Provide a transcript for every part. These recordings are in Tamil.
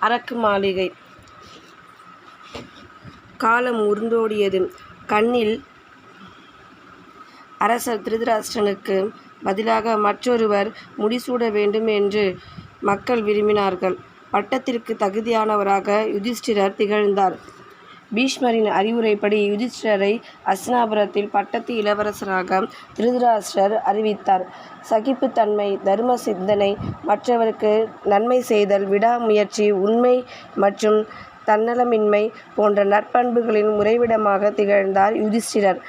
அரக்கு மாளிகை. காலம் உருண்டோடியது கண்ணில் அரசர் திருதராஷ்டனுக்கு பதிலாக மற்றொருவர் முடிசூட வேண்டும் என்று மக்கள் விரும்பினார்கள். பட்டத்திற்கு தகுதியானவராக யுதிஷ்டிரர் திகழ்ந்தார். பீஷ்மரின் அறிவுரைப்படி யுதிஷ்டரை அஸ்னாபுரத்தில் பட்டத்து இளவரசராக திருதராஷ்டர் அறிவித்தார். சகிப்புத்தன்மை தர்ம சிந்தனை மற்றவருக்கு நன்மை செய்தல் விடாமுயற்சி உண்மை மற்றும் தன்னலமின்மை போன்ற நற்பண்புகளின் முறைவிடமாக திகழ்ந்தார் யுதிஷ்டிரர்.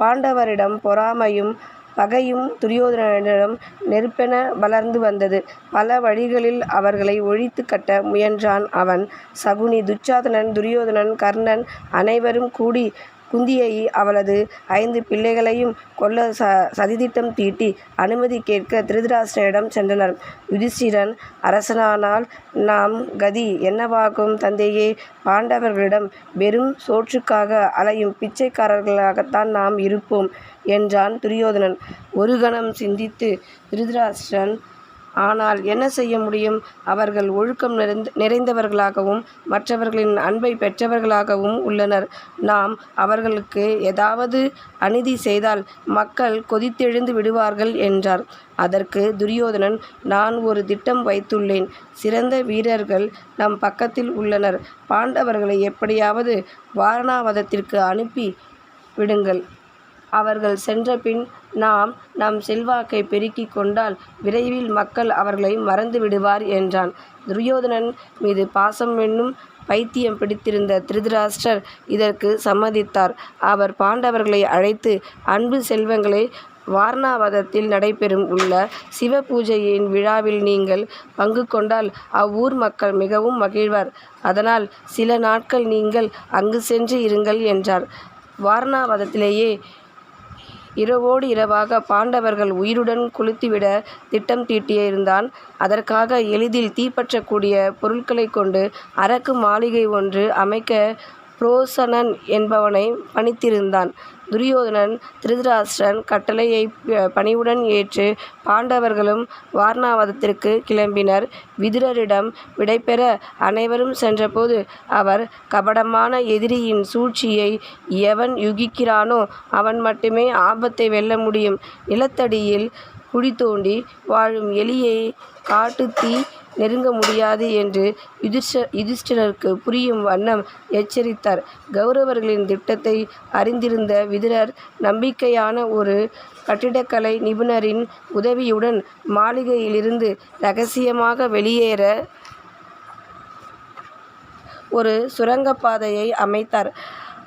பாண்டவரிடம் பொறாமையும் பகையும் துரியோதனனிடம் நெருப்பென வளர்ந்து வந்தது. பல வழிகளில் அவர்களை ஒழித்து கட்ட முயன்றான் அவன். சகுனி துச்சாதனன் துரியோதனன் கர்ணன் அனைவரும் கூடி குந்தியை அவளது ஐந்து பிள்ளைகளையும் கொல்ல ச சதித்திட்டம் தீட்டி அனுமதி கேட்க திருதராஷ்டிரனிடம் சென்றனர். யுதிஷ்டிரன் அரசனானால் நாம் கதி என்னவாகும் தந்தையே? பாண்டவர்களிடம் வெறும் சோற்றுக்காக அலையும் பிச்சைக்காரர்களாகத்தான் நாம் இருப்போம் என்றான் துரியோதனன். ஒரு கணம் சிந்தித்து திருதராஷ்டிரன் ஆனால் என்ன செய்ய முடியும்? அவர்கள் ஒழுக்கம் நிறைந்த நிறைந்தவர்களாகவும் மற்றவர்களின் அன்பை பெற்றவர்களாகவும் உள்ளனர். நாம் அவர்களுக்கு ஏதாவது அநீதி செய்தால் மக்கள் கொதித்தெழுந்து விடுவார்கள் என்றார். அதற்கு துரியோதனன் நான் ஒரு திட்டம் வைத்துள்ளேன். சிறந்த வீரர்கள் நம் பக்கத்தில் உள்ளனர். பாண்டவர்களை எப்படியாவது வாரணாவதத்திற்கு அனுப்பி விடுங்கள். அவர்கள் சென்றபின் நாம் நம் செல்வாக்கை பெருக்கிக் கொண்டால் விரைவில் மக்கள் அவர்களை மறந்து விடுவார் என்றான். துரியோதனன் மீது பாசம் என்னும் பைத்தியம் பிடித்திருந்த திருதராஷ்டர் இதற்கு சம்மதித்தார். அவர் பாண்டவர்களை அழைத்து அன்பு செல்வங்களை வாரணாவதத்தில் நடைபெறும் உள்ள சிவ பூஜையின் விழாவில் நீங்கள் பங்கு கொண்டால் அவ்வூர் மக்கள் மிகவும் மகிழ்வார். அதனால் சில நாட்கள் நீங்கள் அங்கு சென்று இருங்கள் என்றார். வாரணாவதத்திலேயே இரவோடு இரவாக பாண்டவர்கள் உயிருடன் கொளுத்திவிட திட்டம் தீட்டியிருந்தான் அதற்காக எளிதில் தீப்பற்றக்கூடிய பொருட்களை கொண்டு அரக்கு மாளிகை ஒன்று அமைக்க புரோசனன் என்பவனை பணித்திருந்தான். துரியோதனன் திருதராஷ்டிரன் கட்டளையை பணிவுடன் ஏற்று பாண்டவர்களும் வாரணாவதத்திற்கு கிளம்பினர். விதுரரிடம் விடைபெற அனைவரும் சென்றபோது அவர் கபடமான எதிரியின் சூழ்ச்சியை எவன் யூகிக்கிறானோ அவன் மட்டுமே ஆபத்தை வெல்ல முடியும். நிலத்தடியில் குழி தோண்டி வாழும் எலியை காட்டுத்தீ நெருங்க முடியாது என்று யுதிஷ்ட யுதிஷ்டிரருக்கு புரியும் வண்ணம் எச்சரித்தார். கௌரவர்களின் திட்டத்தை அறிந்திருந்த விதுரர் நம்பிக்கையான ஒரு கட்டிடக்கலை நிபுணரின் உதவியுடன் மாளிகையிலிருந்து ரகசியமாக வெளியேற ஒரு சுரங்கப்பாதையை அமைத்தார்.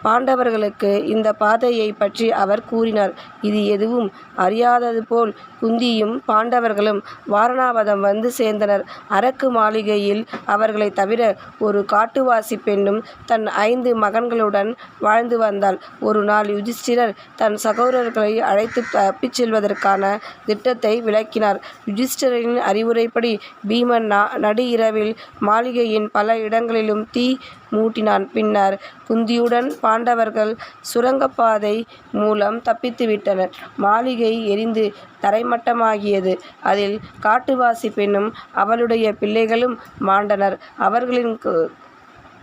பாண்டவர்களுக்கு இந்த பாதையை பற்றி அவர் கூறினார். இது எதுவும் அறியாதது போல் குந்தியும் பாண்டவர்களும் வாரணாவதம் வந்து சேர்ந்தனர். அரக்கு மாளிகையில் அவர்களை தவிர ஒரு காட்டுவாசி பெண்ணும் தன் ஐந்து மகன்களுடன் வாழ்ந்து வந்தாள். ஒரு நாள் யுதிஷ்டிரர் தன் சகோதரர்களை அழைத்து தப்பிச் செல்வதற்கான திட்டத்தை விளக்கினார். யுதிஷ்டிரரின் அறிவுரைப்படி பீமன் நடு இரவில் மாளிகையின் பல இடங்களிலும் தீ மூட்டினான். பின்னர் குந்தியுடன் பாண்டவர்கள் சுரங்கப்பாதை மூலம் தப்பித்துவிட்டனர். மாளிகை எரிந்து தரைமட்டமாகியது. அதில் காட்டுவாசி பெண்ணும் அவளுடைய பிள்ளைகளும் மாண்டனர். அவர்களின்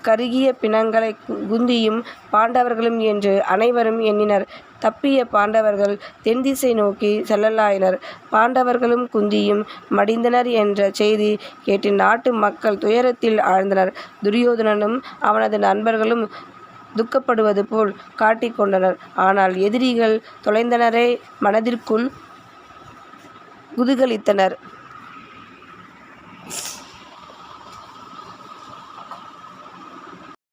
கருகிய பிணங்களை குந்தியும் பாண்டவர்களும் என்று அனைவரும் எண்ணினர். தப்பிய பாண்டவர்கள் தென்திசை நோக்கி செல்லலாயினர். பாண்டவர்களும் குந்தியும் மடிந்தனர் என்ற செய்தி கேட்டு நாட்டு மக்கள் துயரத்தில் ஆழ்ந்தனர். துரியோதனனும் அவனது நண்பர்களும் துக்கப்படுவது போல் காட்டிக்கொண்டனர் ஆனால் எதிரிகள் தொலைந்தனரே மனதிற்குள் குதூகலித்தனர்.